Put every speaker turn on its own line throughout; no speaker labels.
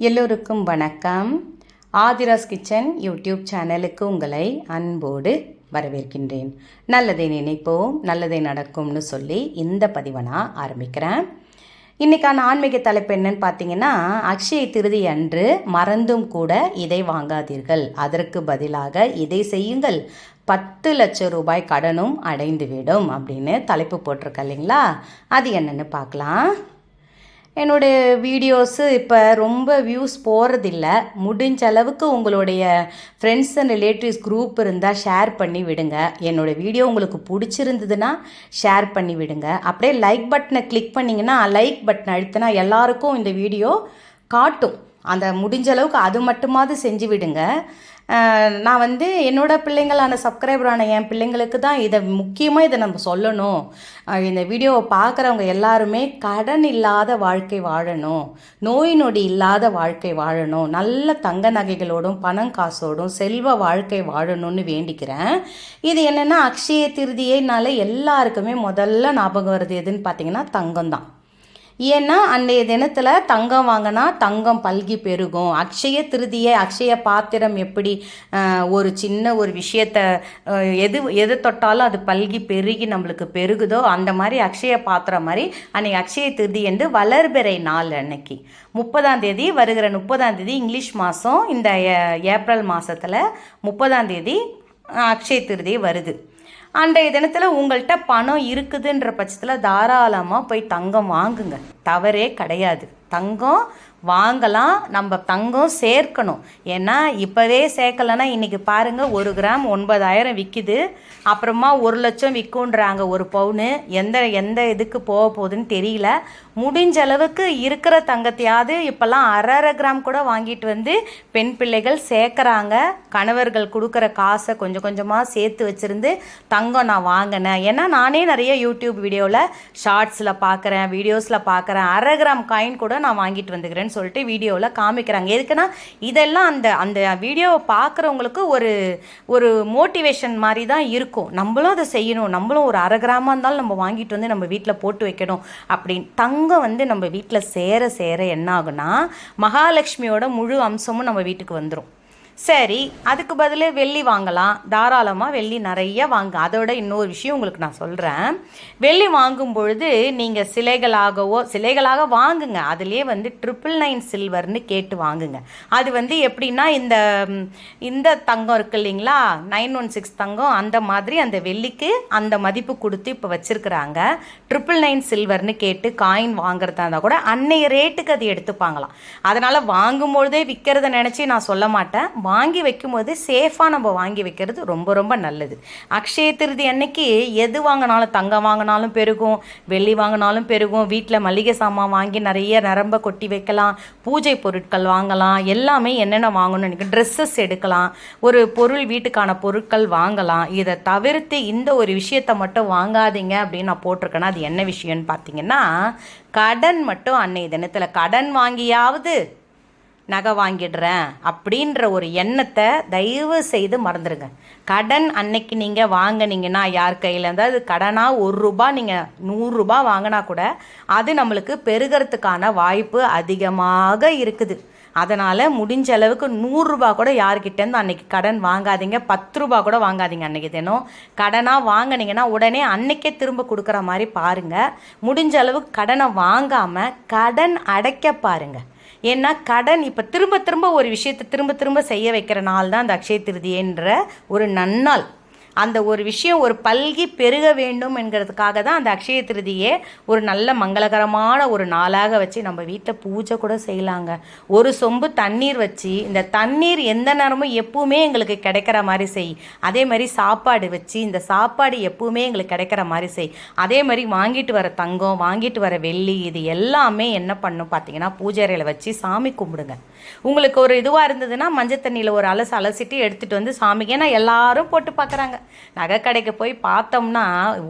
எல்லோருக்கும் வணக்கம். Aadhira's kitchen YouTube சேனலுக்கு உங்களை அன்போடு வரவேற்கின்றேன். நல்லதை நினைப்போம் நல்லதை நடக்கும்னு சொல்லி இந்த பதிவை நான் ஆரம்பிக்கிறேன். இன்றைக்கான ஆன்மீக தலைப்பு என்னன்னு பார்த்தீங்கன்னா அக்ஷய திருதி அன்று மறந்தும் கூட இதை வாங்காதீர்கள். அதற்கு பதிலாக இதை செய்யுங்கள். பத்து லட்சம் ரூபாய் கடனும் அடைந்துவிடும் அப்படின்னு தலைப்பு போட்டிருக்க இல்லைங்களா? அது என்னன்னு பார்க்கலாம். என்னுடைய வீடியோஸு இப்போ ரொம்ப வியூஸ் போகிறதில்ல முடிஞ்ச அளவுக்கு உங்களுடைய ஃப்ரெண்ட்ஸ் அண்ட் ரிலேட்டிவ்ஸ் குரூப் இருந்தால் ஷேர் பண்ணி விடுங்க. என்னோட வீடியோ உங்களுக்கு பிடிச்சிருந்ததுன்னா ஷேர் பண்ணி விடுங்க. அப்படியே லைக் பட்டனை கிளிக் பண்ணிங்கன்னா லைக் பட்டன் அழுத்தினா எல்லாருக்கும் இந்த வீடியோ காட்டும். அந்த முடிஞ்ச அளவுக்கு அது மட்டுமாவது செஞ்சு விடுங்க. நான் வந்து என்னோடய பிள்ளைங்களான சப்ஸ்கிரைபரான என் பிள்ளைங்களுக்கு தான் இதை முக்கியமாக இதை நம்ம சொல்லணும். இந்த வீடியோவை பார்க்குறவங்க எல்லாருமே கடன் இல்லாத வாழ்க்கை வாழணும். நோய் நொடி இல்லாத வாழ்க்கை வாழணும். நல்ல தங்க நகைகளோடும் பணம் காசோடும் செல்வ வாழ்க்கை வாழணும்னு வேண்டிக்கிறேன். இது என்னென்னா அக்ஷய திருதியைனால எல்லாருக்குமே முதல்ல ஞாபகம் வருது எதுன்னு பார்த்தீங்கன்னா தங்கம் தான் ஏன்னா அன்றைய தினத்தில் தங்கம் வாங்கினா தங்கம் பல்கி பெருகும். அக்ஷய திருதியை அக்ஷய பாத்திரம் எப்படி ஒரு சின்ன ஒரு விஷயத்தை எது எது தொட்டாலும் அது பல்கி பெருகி நம்மளுக்கு பெருகுதோ அந்த மாதிரி அக்ஷய பாத்திரம் மாதிரி அன்னைக்கு அக்ஷய திருதி என்று வளர்பிறை நாள் அன்னைக்கு. முப்பதாம் தேதி வருகிற முப்பதாம் தேதி இங்கிலீஷ் மாதம் இந்த ஏ- ஏப்ரல் மாதத்தில் முப்பதாம் தேதி அக்ஷய திருதி வருது. அன்றைய தினத்தில் உங்கள்கிட்ட பணம் இருக்குதுன்ற பட்சத்தில் தாராளமாக போய் தங்கம் வாங்குங்க. தவறே கிடையாது. தங்கம் வாங்கலாம். நம்ம தங்கம் சேர்க்கணும். ஏன்னா இப்போவே சேர்க்கலைன்னா இன்றைக்கி பாருங்கள் ஒரு கிராம் ஒன்பதாயிரம் விற்கிது அப்புறமா ஒரு லட்சம் விற்குன்றாங்க ஒரு பவுனு. எந்த எந்த இதுக்கு போக போகுதுன்னு தெரியல. முடிஞ்ச அளவுக்கு இருக்கிற தங்கத்தையாவது இப்போல்லாம் அரை அரை கிராம் கூட வாங்கிட்டு வந்து பெண் பிள்ளைகள் சேர்க்குறாங்க. கணவர்கள் கொடுக்குற காசை கொஞ்சம் கொஞ்சமாக சேர்த்து வச்சுருந்து தங்கம் நான் வாங்கினேன். ஏன்னா நானே நிறைய யூடியூப் வீடியோவில் ஷார்ட்ஸில் பார்க்குறேன் வீடியோஸில் பார்க்குறேன் அரை கிராம் காயின் கூட நான் வாங்கிட்டு வந்துக்கிறேன்னு சொல்லிட்டு வீடியோவில் காமிக்கிறாங்க. எதுக்குன்னா இதெல்லாம் அந்த அந்த வீடியோவை பார்க்குறவங்களுக்கு ஒரு ஒரு மோட்டிவேஷன் மாதிரி தான் இருக்கும். நம்மளும் அதை செய்யணும். நம்மளும் ஒரு அரை கிராமாக இருந்தாலும் நம்ம வாங்கிட்டு வந்து நம்ம வீட்டில் போட்டு வைக்கணும் அப்படின்னு. தங்கம் வந்து நம்ம வீட்டில் சேர சேர என்ன ஆகுனா மகாலட்சுமியோட முழு அம்சமும் நம்ம வீட்டுக்கு வந்துடும் சரி அதுக்கு பதில் வெள்ளி வாங்கலாம். தாராளமாக வெள்ளி நிறைய வாங்க. அதோட இன்னொரு விஷயம் உங்களுக்கு நான் சொல்கிறேன் வெள்ளி வாங்கும் பொழுது நீங்கள் சிலைகளாகவோ சிலைகளாக வாங்குங்க. அதுலேயே வந்து ட்ரிபிள் நைன் சில்வர்னு கேட்டு வாங்குங்க. அது வந்து எப்படின்னா இந்த இந்த தங்கம் இருக்கு இல்லைங்களா? நைன் ஒன் சிக்ஸ் தங்கம். அந்த மாதிரி அந்த வெள்ளிக்கு அந்த மதிப்பு கொடுத்து இப்போ வச்சுருக்குறாங்க. ட்ரிபிள் நைன் சில்வர்னு கேட்டு காயின் வாங்குறதா இருந்தால் கூட அன்னைய ரேட்டுக்கு அது எடுத்துப்பாங்களாம். அதனால் வாங்கும்பொழுதே விற்கிறத நினச்சி நான் சொல்ல மாட்டேன். வாங்கி வைக்கும்போது சேஃபாக நம்ம வாங்கி வைக்கிறது ரொம்ப ரொம்ப நல்லது. அக்ஷய திருதி அன்னைக்கு எது வாங்கினாலும் தங்கம் வாங்கினாலும் பெருகும் வெள்ளி வாங்கினாலும் பெருகும் வீட்டில் மளிகை சாமான் வாங்கி நிறைய நரம்ப கொட்டி வைக்கலாம் பூஜை பொருட்கள் வாங்கலாம் எல்லாமே என்னென்ன வாங்கணும்னு எனக்கு ட்ரெஸ்ஸஸ் எடுக்கலாம் ஒரு பொருள் வீட்டுக்கான பொருட்கள் வாங்கலாம். இதை தவிர்த்து இந்த ஒரு விஷயத்தை மட்டும் வாங்காதீங்க அப்படின்னு நான் போட்டிருக்கேன்னா அது என்ன விஷயம்னு பார்த்தீங்கன்னா கடன் மட்டும் அன்னைய தினத்தில் கடன் வாங்கியாவது நகை வாங்கிடுறேன் அப்படின்ற ஒரு எண்ணத்தை தயவு செய்து மறந்துடுங்க. கடன் அன்னைக்கு நீங்கள் வாங்கினீங்கன்னா யார் கையில் அதாவது கடனாக ஒரு ரூபா நீங்கள் நூறுரூபா வாங்கினா கூட அது நம்மளுக்கு பெருகிறதுக்கான வாய்ப்பு அதிகமாக இருக்குது. அதனால் முடிஞ்ச அளவுக்கு நூறுரூபா கூட யார்கிட்டேருந்து அன்னைக்கு கடன் வாங்காதீங்க. பத்து ரூபா கூட வாங்காதீங்க அன்னைக்கு தினம். கடனாக வாங்கினீங்கன்னா உடனே அன்னைக்கே திரும்ப கொடுக்குற மாதிரி பாருங்கள் முடிஞ்ச அளவுக்கு கடனை வாங்காமல் கடன் அடைக்க பாருங்கள் ஏன்னா கடன் இப்போ திரும்ப திரும்ப ஒரு விஷயத்தை திரும்ப திரும்ப செய்ய வைக்கிற நாள் தான் அந்த அக்ஷய திருதியன்ற ஒரு நன்னாள். அந்த ஒரு விஷயம் ஒரு பல்கி பெருக வேண்டும் என்கிறதுக்காக தான் அந்த அக்ஷய திருதியே ஒரு நல்ல மங்களகரமான ஒரு நாளாக வச்சு நம்ம வீட்டில் பூஜை கூட செய்யலாங்க. ஒரு சொம்பு தண்ணீர் வச்சு இந்த தண்ணீர் எந்த நேரமும் எப்பவுமே எங்களுக்கு கிடைக்கிற மாதிரி செய். அதே மாதிரி சாப்பாடு வச்சு இந்த சாப்பாடு எப்பவுமே எங்களுக்கு கிடைக்கிற மாதிரி செய். அதே மாதிரி வாங்கிட்டு வர தங்கம் வாங்கிட்டு வர வெள்ளி இது எல்லாமே என்ன பண்ணும் பார்த்தீங்கன்னா பூஜைறையில் வச்சு சாமி கும்பிடுங்க. உங்களுக்கு ஒரு இதுவாக இருந்ததுன்னா மஞ்சள் தண்ணியில் ஒரு அலசு அலசிட்டு எடுத்துகிட்டு வந்து சாமிக்கு ஏன்னா எல்லாரும் போட்டு பார்க்குறாங்க. நகைக்கடைக்கு போய் பார்த்தோம்னா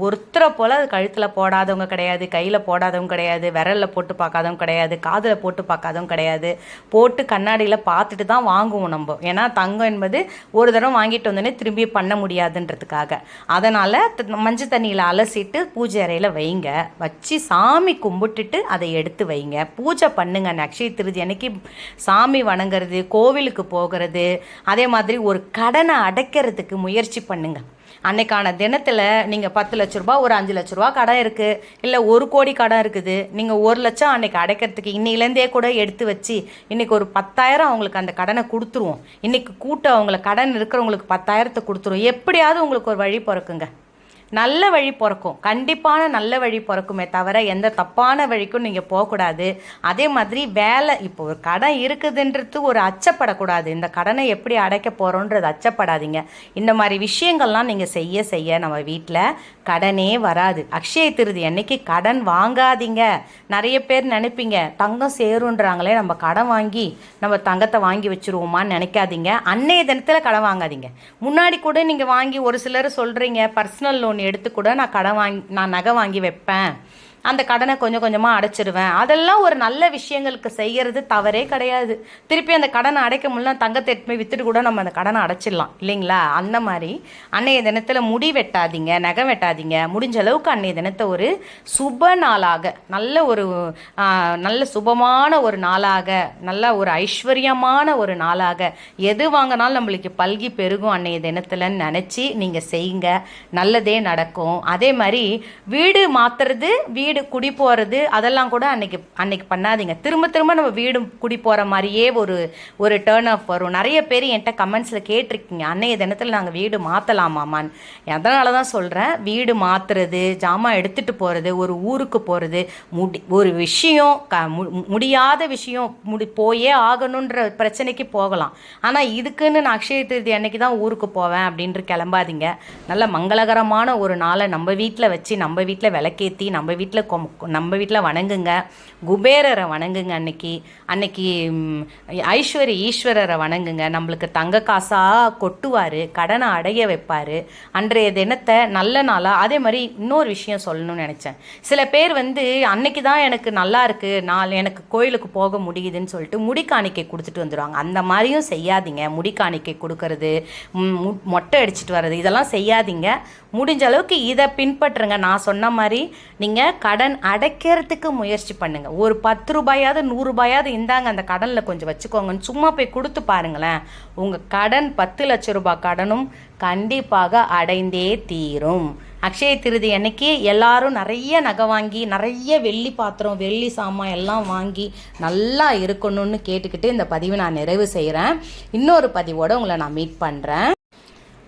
ஒருத்தரை போல் அது கழுத்தில் போடாதவங்க கிடையாது கையில் போடாதவங்க கிடையாது விரலில் போட்டு பார்க்காதவங்க கிடையாது காதில் போட்டு பார்க்காதவங்க கிடையாது. போட்டு கண்ணாடியில் பார்த்துட்டு தான் வாங்குவோம் நம்ம. ஏன்னா தங்கம் என்பது ஒரு தடவை வாங்கிட்டு வந்தோடனே திரும்பி பண்ண முடியாதுன்றதுக்காக. அதனால் மஞ்சள் தண்ணியில் அலசிட்டு பூஜை அறையில் வைங்க. வச்சு சாமி கும்பிட்டுட்டு அதை எடுத்து வைங்க. பூஜை பண்ணுங்க. நக்ஷய திருதி அன்னைக்கு சாமி வணங்குறது கோவிலுக்கு போகிறது அதே மாதிரி ஒரு கடனை அடைக்கிறதுக்கு முயற்சி பண்ணுங்கள் அன்னைக்கான தினத்தில் நீங்கள் பத்து லட்ச ரூபா ஒரு அஞ்சு லட்ச ரூபா கடன் இருக்குது இல்லை ஒரு கோடி கடன் இருக்குது. நீங்கள் ஒரு லட்சம் அன்னைக்கு அடைக்கிறதுக்கு இன்னிலேருந்தே கூட எடுத்து வச்சு இன்றைக்கி ஒரு பத்தாயிரம் அவங்களுக்கு அந்த கடனை கொடுத்துருவோம். இன்றைக்கி கூட்டம் அவங்கள கடன் இருக்கிறவங்களுக்கு பத்தாயிரத்தை கொடுத்துருவோம் எப்படியாவது உங்களுக்கு ஒரு வழி பிறக்குங்க. நல்ல வழி பிறக்கும். கண்டிப்பான நல்ல வழி பிறக்குமே தவிர எந்த தப்பான வழிக்கும் நீங்கள் போகக்கூடாது. அதே மாதிரி வேலை இப்போ ஒரு கடன் இருக்குதுன்றது ஒரு அச்சப்படக்கூடாது. இந்த கடனை எப்படி அடைக்க போகிறோன்றது அச்சப்படாதீங்க. இந்த மாதிரி விஷயங்கள்லாம் நீங்கள் செய்ய செய்ய நம்ம வீட்டில் கடனே வராது. அக்ஷய திருதி அன்னைக்கு கடன் வாங்காதீங்க. நிறைய பேர் நினைப்பீங்க தங்கம் சேருன்றாங்களே நம்ம கடன் வாங்கி நம்ம தங்கத்தை வாங்கி வச்சுருவோமான்னு நினைக்காதீங்க. அன்னைய தினத்தில் கடன் வாங்காதீங்க. முன்னாடி கூட நீங்கள் வாங்கி ஒரு சிலர் சொல்கிறீங்க பர்சனல் லோன் எடுத்து கூட நான் கடன் வாங்கி நான் நகை வாங்கி வைப்பேன். அந்த கடனை கொஞ்சம் கொஞ்சமாக அடைச்சிடுவேன் அதெல்லாம் ஒரு நல்ல விஷயங்களுக்கு செய்கிறது தவறே கிடையாது. திருப்பி அந்த கடனை அடைக்க முடியல தங்கத்தை எடுத்து போய் வித்துட்டு கூட நம்ம அந்த கடனை அடைச்சிடலாம். இல்லைங்களா? அந்த மாதிரி அன்னைய தினத்தில் முடி வெட்டாதீங்க நகை வெட்டாதீங்க. முடிஞ்ச அளவுக்கு அன்னைய தினத்தை ஒரு சுப நாளாக நல்ல ஒரு நல்ல சுபமான ஒரு நாளாக நல்ல ஒரு ஐஸ்வர்யமான ஒரு நாளாக எது வாங்கினாலும் நம்மளுக்கு பல்கி பெருகும் அன்னைய தினத்தில்னு நினச்சி நீங்கள் செய்யுங்க. நல்லதே நடக்கும். அதே மாதிரி வீடு மாற்றுறது வீடு குடி போகிறது அதெல்லாம் கூட அன்னைக்கு அன்னைக்கு பண்ணாதீங்க. திரும்ப திரும்ப நம்ம வீடு குடி போகிற மாதிரியே ஒரு ஒரு டேர்ன் ஆஃப் வரும். நிறைய பேர் என்கிட்ட கமெண்ட்ஸில் கேட்டிருக்கீங்க. அன்னைய தினத்தில் நாங்கள் வீடு மாற்றலாமாமான்னு அதனால தான் சொல்கிறேன் வீடு மாற்றுறது ஜாமான் எடுத்துகிட்டு போகிறது ஒரு ஊருக்கு போகிறது முடி ஒரு விஷயம் க மு- முடியாத விஷயம் முடி போயே ஆகணுன்ற பிரச்சனைக்கு போகலாம். ஆனால் இதுக்குன்னு நான் அக்ஷய திருதி அன்னைக்கு தான் ஊருக்கு போவேன் அப்படின்ட்டு கிளம்பாதீங்க. நல்ல மங்களகரமான ஒரு நாளை நம்ம வீட்டில் வச்சு நம்ம வீட்டில் விளக்கேற்றி நம்ம வீட்டில் நம்ம வீட்டில் வணங்குங்க. குபேரரை வணங்குங்க அன்னைக்கு. அன்னைக்கு ஐஸ்வரி ஈஸ்வரரை வணங்குங்க. நம்மளுக்கு தங்க காசாக கொட்டுவார் கடனை அடைய வைப்பார். அன்றைய தினத்தை நல்ல நாளாக அதே மாதிரி இன்னொரு விஷயம் சொல்லணும்னு நினச்சேன். சில பேர் வந்து அன்னைக்கு தான் எனக்கு நல்லா இருக்குது நான் எனக்கு கோயிலுக்கு போக முடியுதுன்னு சொல்லிட்டு முடி காணிக்கை கொடுத்துட்டு வந்துடுவாங்க அந்த மாதிரியும் செய்யாதீங்க. முடி காணிக்கை கொடுக்கறது மு- மொட்டை அடிச்சிட்டு வர்றது இதெல்லாம் செய்யாதீங்க. முடிஞ்ச அளவுக்கு இதை பின்பற்றுங்க. நான் சொன்ன மாதிரி நீங்கள் கடன் அடைக்கிறதுக்கு முயற்சி பண்ணுங்கள் ஒரு பத்து ரூபாயாவது நூறுரூபாயாவது இந்தாங்க அந்த கடனில் கொஞ்சம் வச்சுக்கோங்கன்னு சும்மா போய் கொடுத்து பாருங்களேன். உங்கள் கடன் பத்து லட்ச ரூபாய் கடனும் கண்டிப்பாக அடைந்தே தீரும். அக்ஷய திருதி அன்னைக்கு எல்லாரும் நிறைய நகை வாங்கி நிறைய வெள்ளி பாத்திரம் வெள்ளி சாமான் எல்லாம் வாங்கி நல்லா இருக்கணும்னு கேட்டுக்கிட்டு இந்த பதிவை நான் நிறைவு செய்கிறேன் இன்னொரு பதிவோடு உங்களை நான் மீட் பண்ணுறேன்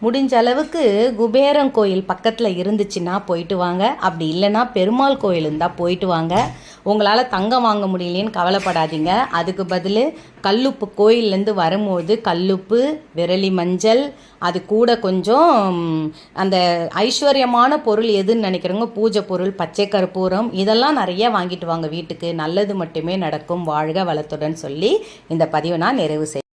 முடிஞ்ச அளவுக்கு குபேரன் கோயில் பக்கத்தில் இருந்துச்சுன்னா போயிட்டு வாங்க. அப்படி இல்லைன்னா பெருமாள் கோயில் இருந்தால் போயிட்டு வாங்க. உங்களால் தங்கம் வாங்க முடியலேன்னு கவலைப்படாதீங்க. அதுக்கு பதில் கல்லுப்பு கோயில்லேருந்து வரும்போது கல்லுப்பு விரலி மஞ்சள் அது கூட கொஞ்சம் அந்த ஐஸ்வர்யமான பொருள் எதுன்னு நினைக்கிறவங்க பூஜை பொருள் பச்சை கற்பூரம் இதெல்லாம் நிறைய வாங்கிட்டு வாங்க வீட்டுக்கு. நல்லது மட்டுமே நடக்கும். வாழ்க வளத்துடன் சொல்லி இந்த பதிவை நான் நிறைவு செய்